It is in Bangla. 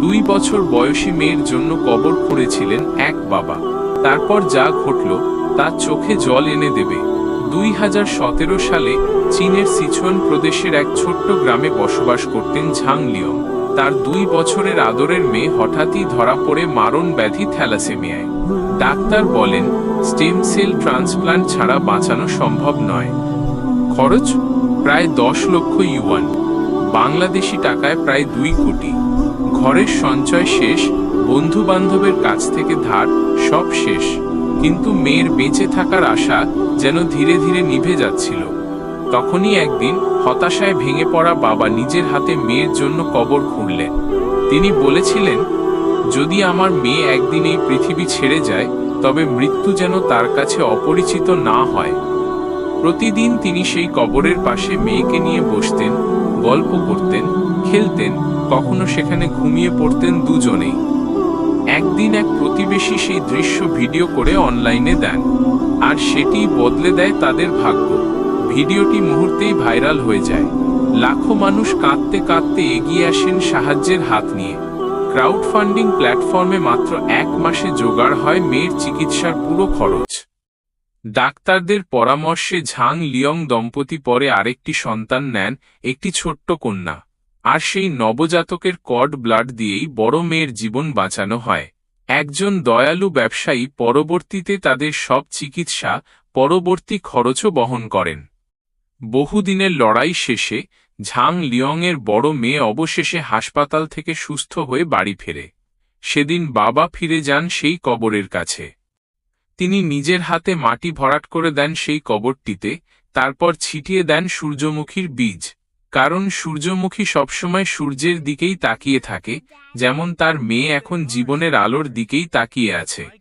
দুই বছর বয়সী মেয়ের জন্য কবর খুঁড়েছিলেন এক বাবা। তারপর যা ঘটল, তা চোখে জল এনে দেবে। দুই হাজার সতেরো সালে চীনের সিচুয়ান প্রদেশের এক ছোট্ট গ্রামে বসবাস করতেন ঝাং লিয়ং। তার দুই বছরের আদরের মেয়ে হঠাৎই ধরা পড়ে মারণ ব্যাধি থ্যালাসেমিয়ায়। ডাক্তার বলেন, স্টেম সেল ট্রান্সপ্লান্ট ছাড়া বাঁচানো সম্ভব নয়। খরচ? প্রায় দশ লক্ষ ইউয়ান। বাংলাদেশি টাকায় প্রায় দুই কোটি। ঘরের সঞ্চয় শেষ বন্ধু বান্ধবের কাছ থেকে ধার সব শেষ। কিন্তু মেয়ের বেঁচে থাকার আশা যেন ধীরে ধীরে নিভে যাচ্ছিল। তখনই একদিন হতাশায় ভেঙে পড়া বাবা নিজের হাতে মেয়ের জন্য কবর খুঁড়লেন। তিনি বলেছিলেন, যদি আমার মেয়ে একদিন এই পৃথিবী ছেড়ে যায়, তবে মৃত্যু যেন তার কাছে অপরিচিত না হয়। প্রতিদিন তিনি সেই কবরের পাশে মেয়েকে নিয়ে বসতেন, গল্প করতেন, খেলতেন কখনো সেখানে ঘুমিয়ে পড়তেন দুজনেই। একদিন এক প্রতিবেশী সেই দৃশ্য ভিডিও করে অনলাইনে দেন, আর সেটি বদলে দেয় তাদের ভাগ্য। ভিডিওটি মুহূর্তেই ভাইরাল হয়ে যায়। লাখো মানুষ কাঁদতে কাঁদতে এগিয়ে আসেন সাহায্যের হাত নিয়ে। ক্রাউড ফান্ডিং প্ল্যাটফর্মে মাত্র এক মাসে জোগাড় হয় মেয়ের চিকিৎসার পুরো খরচ। ডাক্তারদের পরামর্শে ঝাং লিয়ং দম্পতি পরে আরেকটি সন্তান নেন, একটি ছোট্ট কন্যা। আর সেই নবজাতকের কড ব্লাড দিয়েই বড় মেয়ের জীবন বাঁচানো হয়। একজন দয়ালু ব্যবসায়ী পরবর্তীতে তাদের সব চিকিৎসা, পরবর্তী খরচও বহন করেন। বহুদিনের লড়াই শেষে ঝাং লিয়ংয়ের বড় মেয়ে অবশেষে হাসপাতাল থেকে সুস্থ হয়ে বাড়ি ফেরে। সেদিন বাবা ফিরে যান সেই কবরের কাছে। তিনি নিজের হাতে মাটি ভরাট করে দেন সেই কবরটিতে, তারপর ছিটিয়ে দেন সূর্যমুখীর বীজ। কারণ সূর্যমুখী সবসময় সূর্যের দিকেই তাকিয়ে থাকে, যেমন তার মেয়ে এখন জীবনের আলোর দিকেই তাকিয়ে আছে।